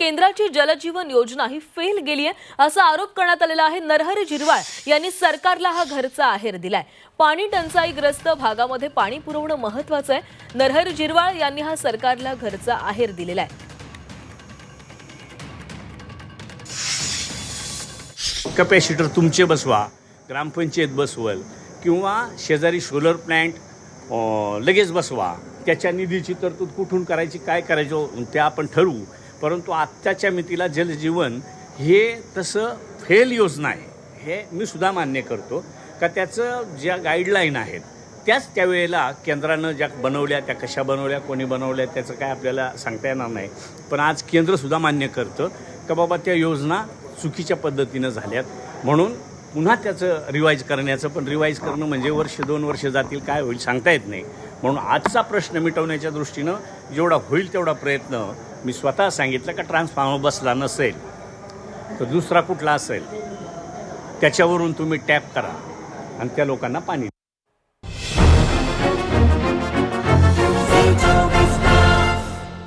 केंद्राची जलजीवन योजना ही फेल गेली आहे असा आरोप करण्यात आलेला आहे. नरहर झिरवाळ यांनी सरकारला हा घरचा आहेर दिलाय. पाणी टंचाईग्रस्त भागामध्ये पाणी पुरवणं महत्वाचं आहे. नरहर झिरवाळ यांनी हा सरकारला घरचा आहेर दिलेला आहे. कपॅसिटर तुमचे बसवा ग्रामपंचायत बसवल किंवा शेजारी सोलर प्लॅन्ट लगेच बसवा. त्याच्या निधीची तरतूद कुठून करायची काय करायचं ते आपण ठरवू. परंतु आत्ताच्या मितीला जलजीवन हे तसं फेल योजना आहे. हे मी सुद्धा मान्य करतो. का त्याचं ज्या गाईडलाईन आहेत त्याच त्यावेळेला केंद्रानं ज्या बनवल्या त्या कशा बनवल्या कोणी बनवल्या त्याचं काय आपल्याला सांगता येणार नाही. पण आज केंद्रसुद्धा मान्य करतं का बाबा त्या योजना चुकीच्या पद्धतीनं झाल्यात. म्हणून पुन्हा त्याचं रिवाईज करण्याचं पण रिवाईज करणं म्हणजे वर्ष दोन वर्ष जातील काय होईल सांगता येत नाही. म्हणून आजचा प्रश्न मिटवण्याच्या दृष्टीनं जेवढा होईल तेवढा प्रयत्न मी स्वतः सांगितलं का ट्रान्सफॉर्मर बसला नसेल तर दुसरा कुठला असेल त्याच्यावरून तुम्ही टॅप करा आणि त्या लोकांना पाणी